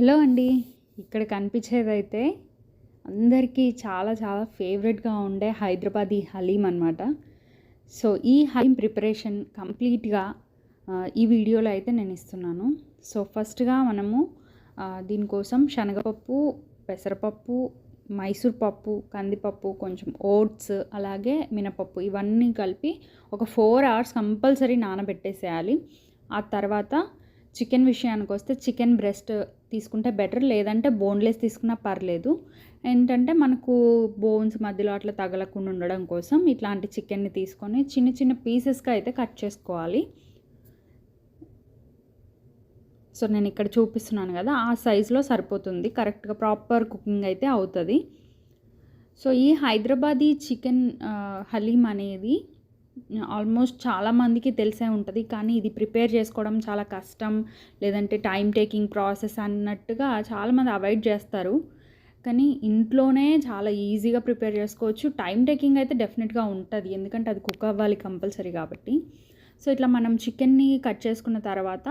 Hello అండి. ఇక్కడ కనిపించేదైతే అందరికీ చాలా చాలా ఫేవరెట్గా ఉండే హైదరాబాదీ హలీం అనమాట సో ఈ హలీం ప్రిపరేషన్ కంప్లీట్గా ఈ వీడియోలో అయితే నేను ఇస్తున్నాను. సో ఫస్ట్గా మనము దీనికోసం శనగపప్పు పెసరపప్పు మైసూర్ పప్పు కందిపప్పు కొంచెం ఓట్స్ అలాగే మినపప్పు ఇవన్నీ కలిపి ఒక ఫోర్ అవర్స్ కంపల్సరీ నానబెట్టేసేయాలి. ఆ తర్వాత చికెన్ విషయానికి వస్తే చికెన్ బ్రెస్ట్ తీసుకుంటే బెటర్ లేదంటే బోన్లెస్ తీసుకున్నా పర్లేదు. ఏంటంటే మనకు బోన్స్ మధ్యలో అట్లా తగలకుండా ఉండడం కోసం ఇట్లాంటి చికెన్ని తీసుకొని చిన్న చిన్న పీసెస్గా అయితే కట్ చేసుకోవాలి. సో నేను ఇక్కడ చూపిస్తున్నాను కదా ఆ సైజులో సరిపోతుంది. కరెక్ట్గా ప్రాపర్ కుకింగ్ అయితే అవుతుంది. సో ఈ హైదరాబాదీ చికెన్ హలీం అనేది ఆల్మోస్ట్ చాలామందికి తెలిసే ఉంటుంది. కానీ ఇది ప్రిపేర్ చేసుకోవడం చాలా కష్టం. లేదంటే టైం టేకింగ్ ప్రాసెస్ అన్నట్టుగా చాలామంది అవాయిడ్ చేస్తారు. కానీ ఇంట్లోనే చాలా ఈజీగా ప్రిపేర్ చేసుకోవచ్చు. టైం టేకింగ్ అయితే డెఫినెట్గా ఉంటుంది. ఎందుకంటే అది కుక్ అవ్వాలి కంపల్సరీ కాబట్టి. సో ఇట్లా మనం చికెన్ని కట్ చేసుకున్న తర్వాత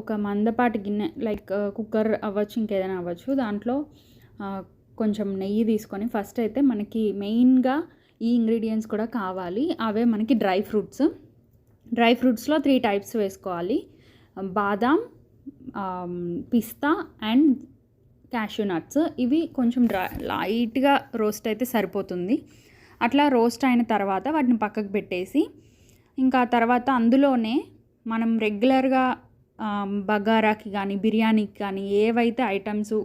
ఒక మందపాటి గిన్నె లైక్ కుక్కర్ అవ్వచ్చు ఇంకేదైనా అవ్వచ్చు. దాంట్లో కొంచెం నెయ్యి తీసుకొని ఫస్ట్ అయితే మనకి మెయిన్గా ఈ ఇంగ్రీడియంట్స్ కూడా కావాలి. అవే మనకి డ్రై ఫ్రూట్స్. డ్రై ఫ్రూట్స్లో త్రీ టైప్స్ వేసుకోవాలి. బాదాం పిస్తా అండ్ క్యాష్యూ నట్స్ ఇవి కొంచెం డ్రై లైట్గా రోస్ట్ అయితే సరిపోతుంది. అట్లా రోస్ట్ అయిన తర్వాత వాటిని పక్కకు పెట్టేసి ఇంకా తర్వాత అందులోనే మనం రెగ్యులర్గా బగారాకి కానీ బిర్యానీకి కానీ ఏవైతే ఐటమ్స్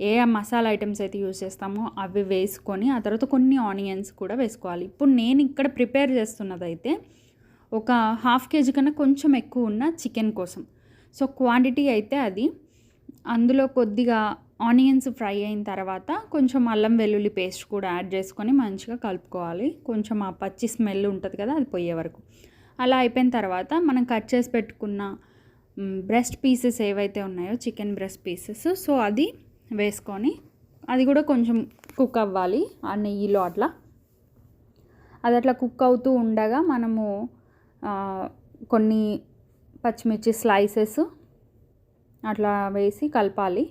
ఏ మసాలా ఐటమ్స్ అయితే యూస్ చేస్తామో అవి వేసుకొని ఆ తర్వాత కొన్ని ఆనియన్స్ కూడా వేసుకోవాలి. ఇప్పుడు నేను ఇక్కడ ప్రిపేర్ చేస్తున్నదైతే ఒక హాఫ్ కేజీ కన్నా కొంచెం ఎక్కువ ఉన్న చికెన్ కోసం. సో క్వాంటిటీ అయితే అది. అందులో కొద్దిగా ఆనియన్స్ ఫ్రై అయిన తర్వాత కొంచెం అల్లం వెల్లుల్లి పేస్ట్ కూడా యాడ్ చేసుకొని మంచిగా కలుపుకోవాలి. కొంచెం ఆ పచ్చి స్మెల్ ఉంటుంది కదా అది పోయే వరకు. అలా అయిపోయిన తర్వాత మనం కట్ చేసి పెట్టుకున్న బ్రెస్ట్ పీసెస్ ఏవైతే ఉన్నాయో చికెన్ బ్రెస్ట్ పీసెస్ సో అది వేసుకొని అది కూడా కొంచెం కుక్ అవ్వాలి ఆ నెయ్యిలో అట్లా. అది అట్లా కుక్ అవుతూ ఉండగా మనము కొన్ని పచ్చిమిర్చి స్లైసెస్ అట్లా వేసి కలపాలి.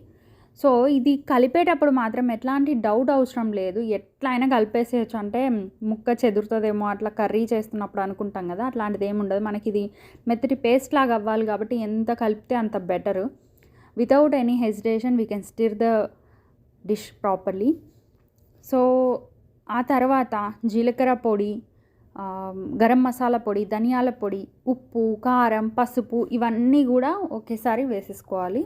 సో ఇది కలిపేటప్పుడు మాత్రం ఎట్లాంటి డౌట్ అవసరం లేదు. ఎట్లా అయినా కలిపేసేయచ్చు. అంటే ముక్క చెదురుతుందేమో అట్లా కర్రీ చేస్తున్నప్పుడు అనుకుంటాం కదా అట్లాంటిది ఏమి ఉండదు. మనకి ఇది మెత్తటి పేస్ట్ లాగా అవ్వాలి కాబట్టి ఎంత కలిపితే అంత better. Without any hesitation we can stir the dish properly so ఆ తర్వాత జీలకర్ర పొడి గరం మసాలా పొడి ధనియాల పొడి ఉప్పు కారం పసుపు ఇవన్నీ కూడా ఒకేసారి వేసేసుకోవాలి.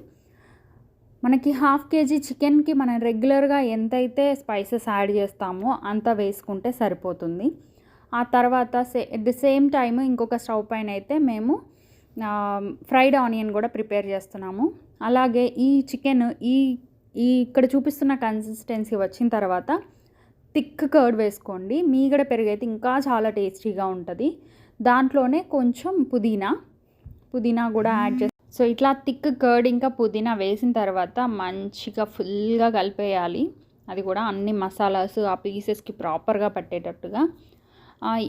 మనకి హాఫ్ కేజీ చికెన్కి మనం రెగ్యులర్గా ఎంతైతే స్పైసెస్ యాడ్ చేస్తామో అంత వేసుకుంటే సరిపోతుంది. ఆ తర్వాత say at the same time ఇంకొక స్టవ్ పైన అయితే మేము ఫ్రైడ్ ఆనియన్ కూడా ప్రిపేర్ చేస్తున్నాము. అలాగే ఈ చికెన్ ఈ ఈ ఇక్కడ చూపిస్తున్న కన్సిస్టెన్సీ వచ్చిన తర్వాత థిక్ కర్డ్ వేసుకోండి. మీగడ పెరుగైతే ఇంకా చాలా టేస్టీగా ఉంటుంది. దాంట్లోనే కొంచెం పుదీనా పుదీనా కూడా యాడ్ చేసి సో ఇట్లా థిక్ కర్డ్ ఇంకా పుదీనా వేసిన తర్వాత మంచిగా ఫుల్గా కలిపేయాలి. అది కూడా అన్ని మసాలాస్ ఆ పీసెస్కి ప్రాపర్గా పట్టేటట్టుగా.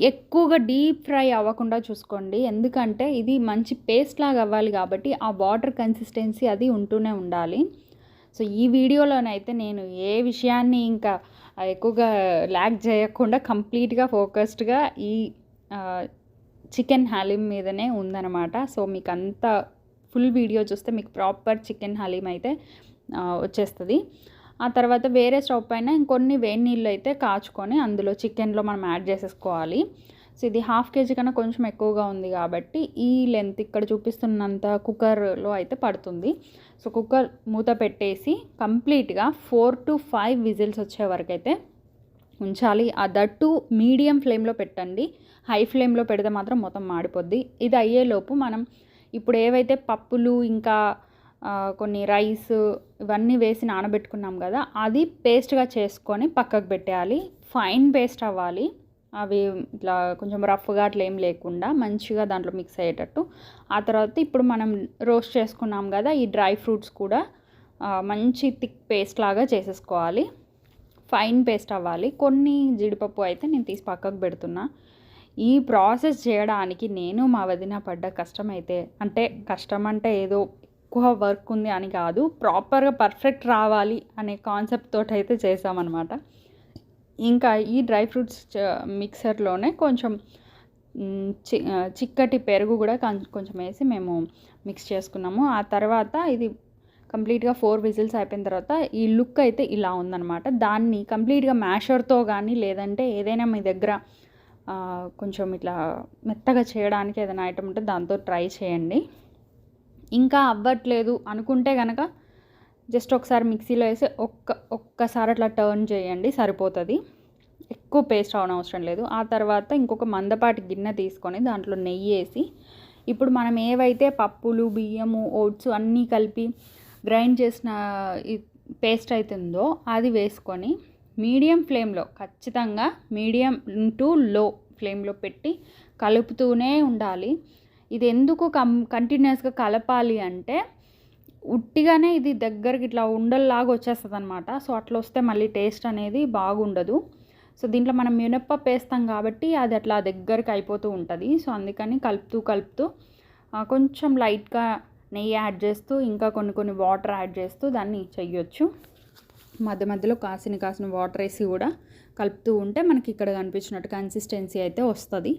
ఎక్కువగా డీప్ ఫ్రై అవ్వకుండా చూసుకోండి. ఎందుకంటే ఇది మంచి పేస్ట్ లాగా అవ్వాలి కాబట్టి ఆ వాటర్ కన్సిస్టెన్సీ అది ఉంటూనే ఉండాలి. సో ఈ వీడియోలోనైతే నేను ఏ విషయాన్ని ఇంకా ఎక్కువగా ల్యాక్ చేయకుండా కంప్లీట్గా ఫోకస్డ్గా ఈ చికెన్ హలీం మీదనే ఉందన్నమాట. సో మీకు అంత ఫుల్ వీడియో చూస్తే మీకు ప్రాపర్ చికెన్ హలీం అయితే వచ్చేస్తుంది. ఆ తర్వాత వేరే స్టవ్ పైన ఇంకొన్ని వేడి నీళ్ళు అయితే కాచుకొని అందులో చికెన్లో మనం యాడ్ చేసేసుకోవాలి. సో ఇది హాఫ్ కేజీ కన్నా కొంచెం ఎక్కువగా ఉంది కాబట్టి ఈ లెంత్ ఇక్కడ చూపిస్తున్నంత కుక్కర్లో అయితే పడుతుంది. సో కుక్కర్ మూత పెట్టేసి కంప్లీట్గా ఫోర్ టు ఫైవ్ విజిల్స్ వచ్చే వరకు అయితే ఉంచాలి. ఆ దట్టు మీడియం ఫ్లేమ్లో పెట్టండి. హై ఫ్లేమ్లో పెడితే మాత్రం మొత్తం మాడిపోద్ది. ఇది అయ్యేలోపు మనం ఇప్పుడు ఏవైతే పప్పులు ఇంకా కొన్ని రైస్ ఇవన్నీ వేసి నానబెట్టుకున్నాం కదా అది పేస్ట్గా చేసుకొని పక్కకు పెట్టేయాలి. ఫైన్ పేస్ట్ అవ్వాలి. అవి ఇట్లా కొంచెం రఫ్గా అట్లా ఏం లేకుండా మంచిగా దాంట్లో మిక్స్ అయ్యేటట్టు. ఆ తర్వాత ఇప్పుడు మనం రోస్ట్ చేసుకున్నాం కదా ఈ డ్రై ఫ్రూట్స్ కూడా మంచి థిక్ పేస్ట్ లాగా చేసేసుకోవాలి. ఫైన్ పేస్ట్ అవ్వాలి. కొన్ని జీడిపప్పు అయితే నేను తీసి పక్కకు పెడుతున్నా. ఈ ప్రాసెస్ చేయడానికి నేను మా వదిన పడ్డ కష్టం అయితే అంటే కష్టం అంటే ఏదో ఎక్కువ వర్క్ ఉంది అని కాదు ప్రాపర్గా పర్ఫెక్ట్ రావాలి అనే కాన్సెప్ట్ తోటి అయితే చేసామన్నమాట ఇంకా ఈ డ్రై ఫ్రూట్స్ మిక్సర్లోనే కొంచెం చి చిక్కటి పెరుగు కూడా కొంచెం వేసి మేము మిక్స్ చేసుకున్నాము. ఆ తర్వాత ఇది కంప్లీట్గా ఫోర్ విజిల్స్ అయిపోయిన తర్వాత ఈ లుక్ అయితే ఇలా ఉందన్నమాట. దాన్ని కంప్లీట్గా మ్యాషర్తో కానీ లేదంటే ఏదైనా మీ దగ్గర కొంచెం ఇట్లా మెత్తగా చేయడానికి ఏదైనా ఐటమ్ ఉంటే దాంతో ట్రై చేయండి. ఇంకా అవ్వట్లేదు అనుకుంటే కనుక జస్ట్ ఒకసారి మిక్సీలో వేసి ఒక్క ఒక్కసారి అట్లా టర్న్ చేయండి సరిపోతుంది. ఎక్కువ పేస్ట్ అవన అవసరం లేదు. ఆ తర్వాత ఇంకొక మందపాటి గిన్నె తీసుకొని దాంట్లో నెయ్యి వేసి ఇప్పుడు మనం ఏవైతే పప్పులు బియ్యము ఓట్స్ అన్నీ కలిపి గ్రైండ్ చేసిన పేస్ట్ అవుతుందో అది వేసుకొని మీడియం ఫ్లేమ్లో ఖచ్చితంగా మీడియం టు లో ఫ్లేమ్లో పెట్టి కలుపుతూనే ఉండాలి. ఇది ఎందుకు కం కంటిన్యూస్గా కలపాలి అంటే ఉట్టిగానే ఇది దగ్గరికి ఇట్లా ఉండల్లాగా వచ్చేస్తుంది అనమాట సో అట్లా వస్తే మళ్ళీ టేస్ట్ అనేది బాగుండదు. సో దీంట్లో మనం మినప్పప్పు వేస్తాం కాబట్టి అది అట్లా దగ్గరికి అయిపోతూ ఉంటుంది. సో అందుకని కలుపుతూ కలుపుతూ కొంచెం లైట్గా నెయ్యి యాడ్ చేస్తూ ఇంకా కొన్ని కొన్ని వాటర్ యాడ్ చేస్తూ దాన్ని చెయ్యొచ్చు మధ్య మధ్యలో కాసిన కాసిన వాటర్ వేసి కూడా కలుపుతూ ఉంటే మనకి ఇక్కడ కనిపించినట్టు కన్సిస్టెన్సీ అయితే వస్తుంది.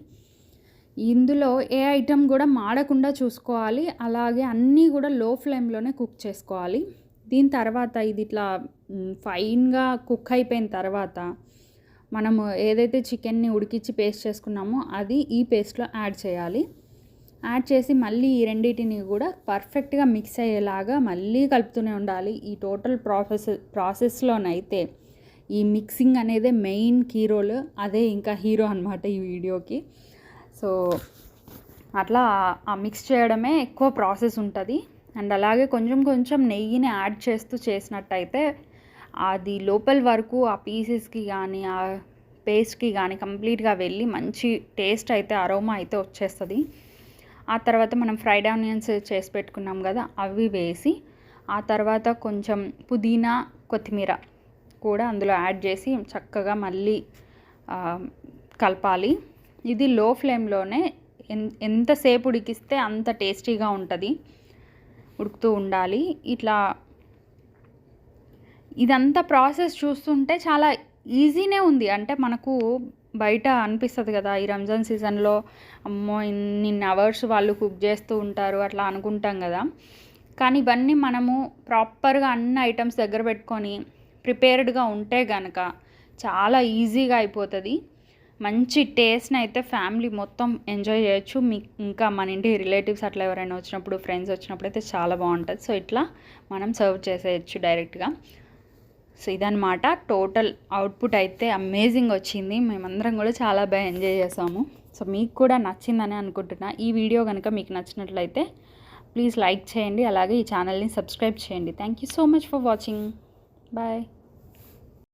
ఇందులో ఏ ఐటెం కూడా మాడకుండా చూసుకోవాలి. అలాగే అన్నీ కూడా లో ఫ్లేమ్లోనే కుక్ చేసుకోవాలి. దీని తర్వాత ఇది ఇట్లా ఫైన్గా కుక్ అయిపోయిన తర్వాత మనము ఏదైతే చికెన్ని ఉడికించి పేస్ట్ చేసుకున్నామో అది ఈ పేస్ట్లో యాడ్ చేయాలి. యాడ్ చేసి మళ్ళీ ఈ రెండింటిని కూడా పర్ఫెక్ట్గా మిక్స్ అయ్యేలాగా మళ్ళీ కలుపుతూనే ఉండాలి. ఈ టోటల్ ప్రాసెస్ ప్రాసెస్లోనైతే ఈ మిక్సింగ్ అనేది మెయిన్ కీ రోల్. అదే ఇంకా హీరో అనమాట ఈ వీడియోకి. సో అట్లా ఆ మిక్స్ చేయడమే ఎక్కువ ప్రాసెస్ ఉంటుంది. అండ్ అలాగే కొంచెం కొంచెం నెయ్యిని యాడ్ చేస్తూ చేసినట్టయితే అది లోపల వరకు ఆ పీసెస్కి కానీ ఆ పేస్ట్కి కానీ కంప్లీట్గా వెళ్ళి మంచి టేస్ట్ అయితే అరోమా అయితే వచ్చేస్తుంది. ఆ తర్వాత మనం ఫ్రైడ్ ఆనియన్స్ చేసి పెట్టుకున్నాం కదా అవి వేసి ఆ తర్వాత కొంచెం పుదీనా కొత్తిమీర కూడా అందులో యాడ్ చేసి చక్కగా మళ్ళీ కలపాలి. ఇది లో ఫ్లేమ్లోనే ఎంతసేపు ఉడికిస్తే అంత టేస్టీగా ఉంటుంది. ఉడుకుతూ ఉండాలి. ఇట్లా ఇదంతా ప్రాసెస్ చూస్తుంటే చాలా ఈజీనే ఉంది. అంటే మనకు బయట అనిపిస్తుంది కదా ఈ రంజాన్ సీజన్లో అమ్మో ఇన్ని అవర్స్ వాళ్ళు కుక్ చేస్తూ ఉంటారు అట్లా అనుకుంటాం కదా. కానీ ఇవన్నీ మనము ప్రాపర్గా అన్ని ఐటమ్స్ దగ్గర పెట్టుకొని ప్రిపేర్డ్గా ఉంటే కనుక చాలా ఈజీగా అయిపోతుంది. మంచి టేస్ట్ని అయితే ఫ్యామిలీ మొత్తం ఎంజాయ్ చేయొచ్చు. మీ ఇంకా మన ఇంటి రిలేటివ్స్ అట్లా ఎవరైనా వచ్చినప్పుడు ఫ్రెండ్స్ వచ్చినప్పుడు అయితే చాలా బాగుంటుంది. సో ఇట్లా మనం సర్వ్ చేసేయచ్చు డైరెక్ట్గా సో ఇదనమాట టోటల్ అవుట్పుట్ అయితే అమేజింగ్ వచ్చింది. మేమందరం కూడా చాలా బాగా ఎంజాయ్ చేసాము. సో మీకు కూడా నచ్చిందని అనుకుంటున్నా. ఈ వీడియో కనుక మీకు నచ్చినట్లయితే ప్లీజ్ లైక్ చేయండి. అలాగే ఈ ఛానల్ని సబ్స్క్రైబ్ చేయండి. Thank you so much for watching bye